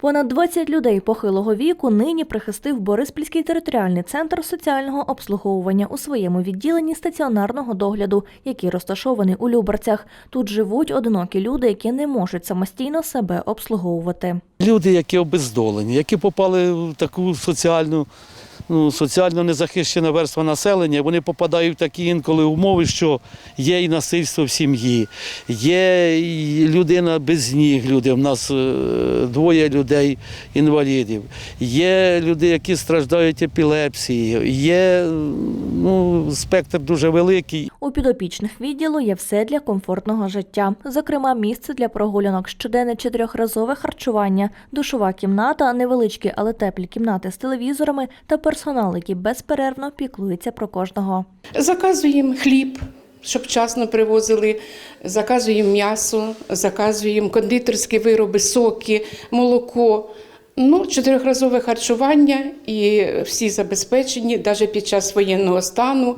Понад 20 людей похилого віку нині прихистив Бориспільський територіальний центр соціального обслуговування у своєму відділенні стаціонарного догляду, який розташований у Люберцях. Тут живуть одинокі люди, які не можуть самостійно себе обслуговувати. Люди, які обездолені, які попали в таку соціальну, ну, соціально незахищена верства населення, вони попадають в такі інколи умови, що є і насильство в сім'ї, є і людина без ніг, люди. У нас е, двоє людей інвалідів, є люди, які страждають епілепсією, є ну, спектр дуже великий. У підопічних відділу є все для комфортного життя, зокрема, місце для прогулянок, щоденне чотирьохразове харчування, душова кімната, невеличкі, але теплі кімнати з телевізорами та персонал, який безперервно піклується про кожного. Заказуємо хліб, щоб вчасно привозили, заказуємо м'ясо, заказуємо кондитерські вироби, соки, молоко. Ну, чотирьохразове харчування і всі забезпечені, навіть під час воєнного стану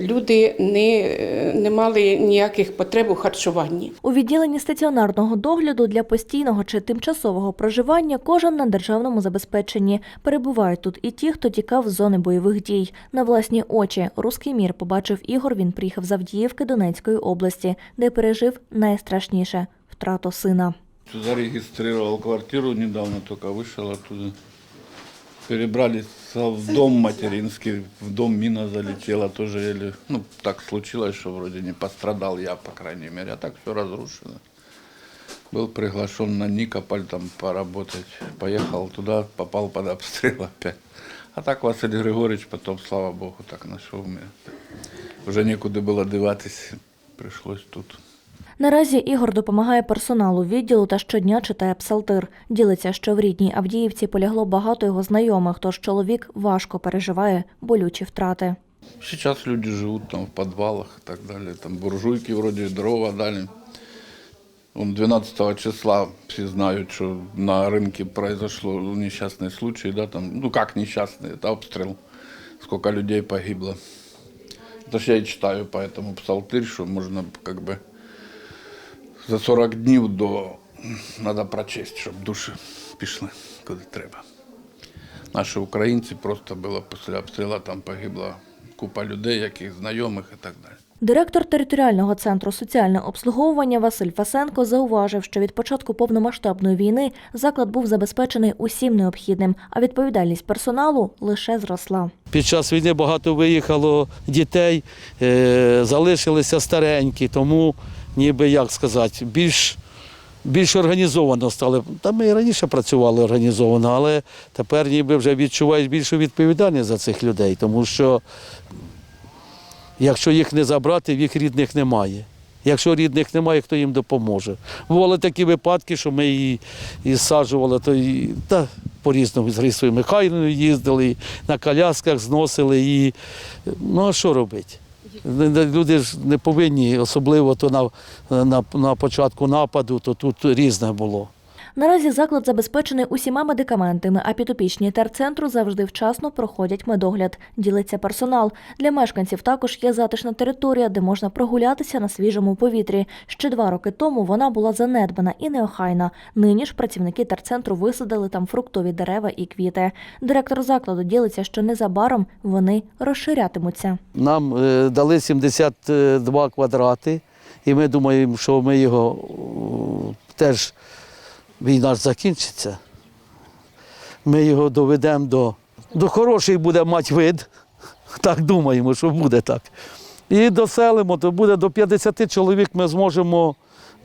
люди не, не мали ніяких потреб у харчуванні. У відділенні стаціонарного догляду для постійного чи тимчасового проживання кожен на державному забезпеченні. Перебувають тут і ті, хто тікав з зони бойових дій. На власні очі руський мір побачив Ігор. Він приїхав з Авдіївки Донецької області, де пережив найстрашніше втрату сина. Зарегистрировал квартиру недавно, только вышел оттуда. Перебрались в дом материнский, в дом мина залетела тоже еле. Ну, так случилось, что вроде не пострадал я, по крайней мере, а так все разрушено. Был приглашен на Никополь там поработать. Поехал туда, попал под обстрел опять. А так Василий Григорьевич потом, слава богу, так нашел меня. Уже некуда было деватись, пришлось тут. Наразі Ігор допомагає персоналу відділу та щодня читає псалтир. Ділиться, що в рідній Авдіївці полягло багато його знайомих, тож чоловік важко переживає болючі втрати. Сейчас люди живут там в подвалах и так далее. Там буржуйки вроде дрова дали. Он 12 числа все знают, что на рынке произошло несчастный случай, да, там, ну как несчастный, это обстрел. Сколько людей погибло. Это ж я и читаю по этому псалтырь, что можно как бы за 40 днів до надо прочесть, щоб душі пішли куди треба. Наші українці просто було після обстрілу, там погибла купа людей, яких знайомих і так далі. Директор територіального центру соціального обслуговування Василь Фасенко зауважив, що від початку повномасштабної війни заклад був забезпечений усім необхідним, а відповідальність персоналу лише зросла. Під час війни багато виїхало дітей, е, залишилися старенькі, тому ніби як сказати, більш, більш організовано стали. Та ми і раніше працювали організовано, але тепер ніби вже відчувають більшу відповідальність за цих людей, тому що якщо їх не забрати, їх рідних немає. Якщо рідних немає, хто їм допоможе. Бували такі випадки, що ми її і зсаджували, то і, та по-різному з Рисою Михайлівною їздили, на колясках зносили і ну а що робити? Люди ж не повинні, особливо то на, на, на початку нападу, то тут різне було. Наразі заклад забезпечений усіма медикаментами, а підопічні терцентру завжди вчасно проходять медогляд. Ділиться персонал. Для мешканців також є затишна територія, де можна прогулятися на свіжому повітрі. Ще два роки тому вона була занедбана і неохайна. Нині ж працівники терцентру висадили там фруктові дерева і квіти. Директор закладу ділиться, що незабаром вони розширятимуться. Нам е, дали 72 квадрати, і ми думаємо, що ми його теж війна ж закінчиться. Ми його доведемо до, до хороший буде мати вид. Так думаємо, що буде так. І доселимо, то буде до 50 чоловік ми зможемо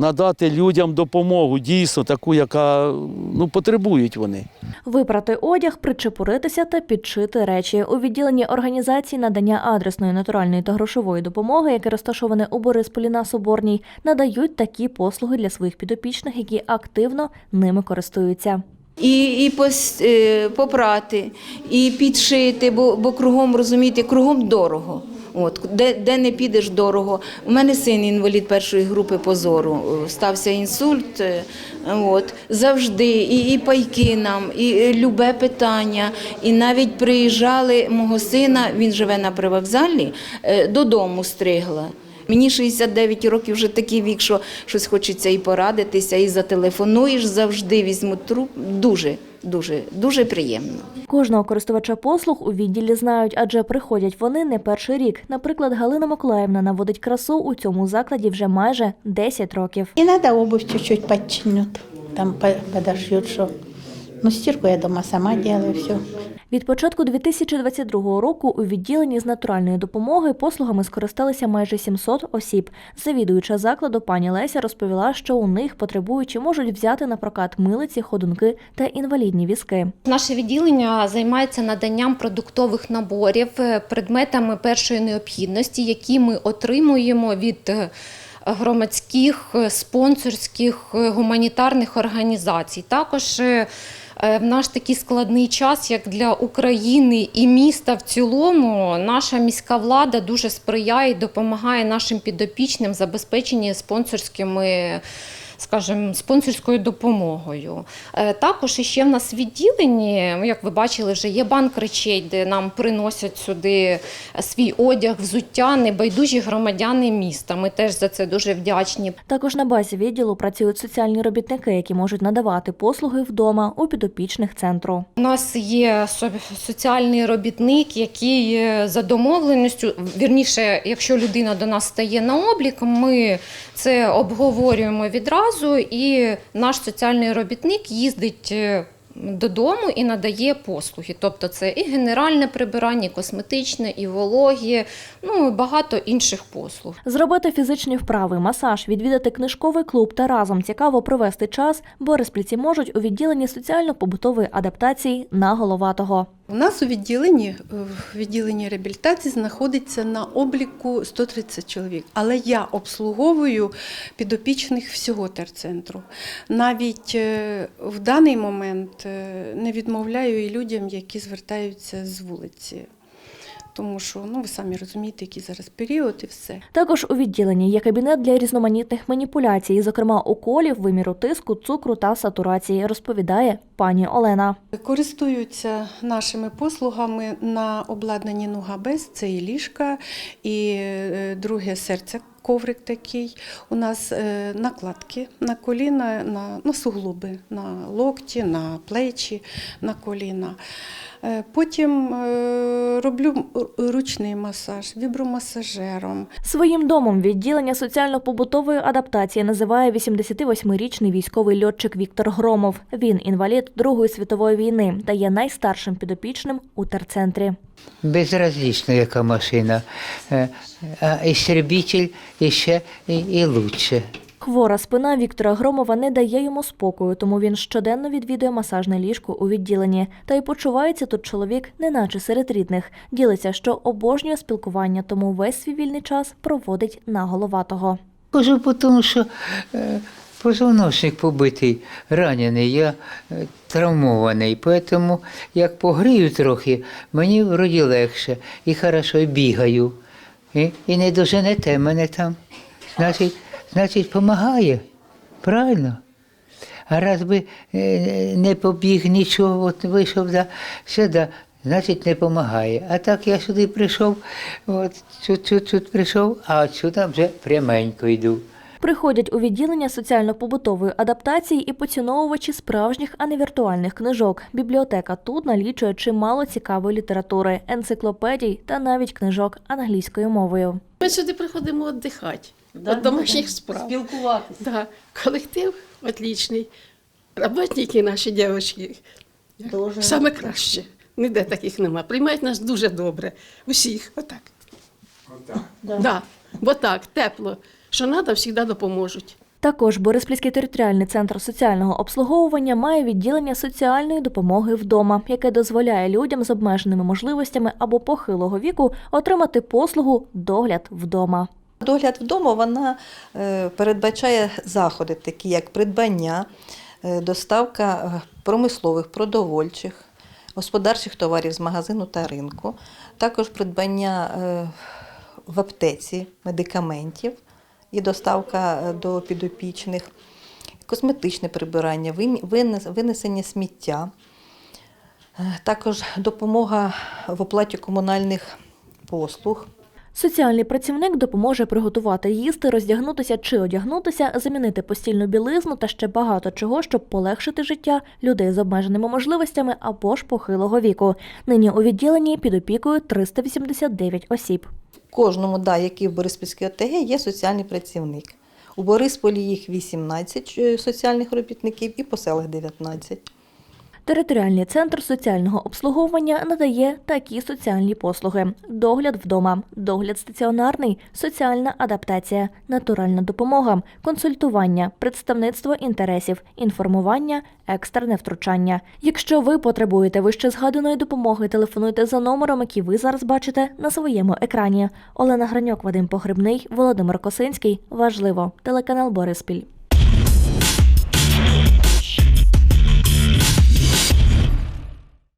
надати людям допомогу, дійсно таку, яка ну, потребують вони. Випрати одяг, причепуритися та підшити речі. У відділенні організації надання адресної, натуральної та грошової допомоги, яке розташоване у Борисполі на Соборній, надають такі послуги для своїх підопічних, які активно ними користуються. І, і пос, е, попрати, і підшити, бо, бо кругом, розумієте, кругом дорого. От, де, де не підеш дорого. У мене син інвалід першої групи позору. е, Стався інсульт. е, От, завжди і, і пайки нам, і е, любе питання. І навіть приїжджали мого сина, він живе на привокзалі, додому стригла. Мені 69 років вже такий вік, що щось хочеться і порадитися, і зателефонуєш завжди, візьму труп. Дуже, дуже, дуже приємно. Кожного користувача послуг у відділі знають, адже приходять вони не перший рік. Наприклад, Галина Миколаївна наводить красу у цьому закладі вже майже 10 років. Иногда обувь чуть-чуть подчинят, там по- що. Ну, стірку я дома сама делаю, все. Від початку 2022 року у відділенні з натуральної допомоги послугами скористалися майже 700 осіб. Завідуюча закладу пані Леся розповіла, що у них потребуючі можуть взяти на прокат милиці, ходунки та інвалідні візки. Наше відділення займається наданням продуктових наборів, е, предметами першої необхідності, які ми отримуємо від е, громадських, е, спонсорських, гуманітарних організацій. Також в наш такий складний час, як для України і міста в цілому, наша міська влада дуже сприяє і допомагає нашим підопічним в забезпеченні спонсорськими скажімо, спонсорською допомогою. Е, Також іще в нас в відділенні, як ви бачили, вже є банк речей, де нам приносять сюди свій одяг, взуття, небайдужі громадяни міста. Ми теж за це дуже вдячні. Також на базі відділу працюють соціальні робітники, які можуть надавати послуги вдома у підопічних центру. У нас є соціальний робітник, який е, за домовленістю, вірніше, якщо людина до нас стає на облік, ми це обговорюємо відразу, і наш соціальний робітник їздить. е, Додому і надає послуги, тобто це і генеральне прибирання, і косметичне, і вологі, ну і багато інших послуг. Зробити фізичні вправи, масаж, відвідати книжковий клуб та разом цікаво провести час бориспліці можуть у відділенні соціально-побутової адаптації на головатого. У нас у відділенні, е, в відділенні реабілітації знаходиться на обліку 130 чоловік, але я обслуговую підопічних всього терцентру. Навіть е, в даний момент е, не відмовляю і людям, які звертаються з вулиці. Тому що ну ви самі розумієте, який зараз період і все. Також у відділенні є кабінет для різноманітних маніпуляцій, зокрема уколів, виміру тиску, цукру та сатурації, розповідає пані Олена. Користуються нашими послугами на обладнанні Нугабес, це і ліжка, і е, друге серце. Коврик такий, у нас е, накладки на коліна, на, на суглоби, на локті, на плечі, на коліна. Е, Потім е, роблю ручний масаж, вібромасажером. Своїм домом відділення соціально-побутової адаптації називає 88-річний військовий льотчик Віктор Громов. Він інвалід Другої світової війни та є найстаршим підопічним у терцентрі. Безразлично, яка машина. Е, А істребитель іще і, і лучше. Хвора спина Віктора Громова не дає йому спокою, тому він щоденно відвідує масажне ліжко у відділенні. Та й почувається тут чоловік, неначе серед рідних. Ділиться, що обожнює спілкування, тому весь свій вільний час проводить на головатого. Кажу, тому що е, позвоночник побитий, ранений, я е, травмований. Тому як погрію трохи, мені вроді легше і хорошо бігаю. І, і не доженете мене там. Значить, значить, допомагає. Правильно? А раз би е, не побіг нічого, от вийшов да, сюди, значить не допомагає. А так я сюди прийшов, от чуть-чуть прийшов, а сюди вже пряменько йду. Приходять у відділення соціально-побутової адаптації і поціновувачі справжніх, а не віртуальних книжок. Бібліотека тут налічує чимало цікавої літератури, енциклопедій та навіть книжок англійською мовою. Ми сюди приходимо віддихати від домашніх справ. Спілкуватися. Да. Колектив отлічний. Роботники наші дівчатки. Саме краще. Ніде таких нема. Приймають нас дуже добре. Усіх. Отак. Отак? Да. Бо так, тепло. Що треба, завжди допоможуть. Також Бориспільський територіальний центр соціального обслуговування має відділення соціальної допомоги вдома, яке дозволяє людям з обмеженими можливостями або похилого віку отримати послугу догляд вдома. Догляд вдома вона е, передбачає заходи, такі як придбання, е, доставка е, промислових, продовольчих, господарчих товарів з магазину та ринку, також придбання в аптеці медикаментів і доставка до підопічних, косметичне прибирання, винесення сміття, також допомога в оплаті комунальних послуг. Соціальний працівник допоможе приготувати їсти, роздягнутися чи одягнутися, замінити постільну білизну та ще багато чого, щоб полегшити життя людей з обмеженими можливостями або ж похилого віку. Нині у відділенні під опікою 389 осіб. Кожному, да, який в Бориспільській ОТГ, є соціальний працівник. У Борисполі їх 18 е, соціальних робітників і по селах 19. Територіальний центр соціального обслуговування надає такі соціальні послуги: догляд вдома, догляд стаціонарний, соціальна адаптація, натуральна допомога, консультування, представництво інтересів, інформування, екстрене втручання. Якщо ви потребуєте вище згаданої допомоги, телефонуйте за номером, який ви зараз бачите на своєму екрані. Олена Граньок, Вадим Погребний, Володимир Косинський. Важливо. Телеканал Бориспіль.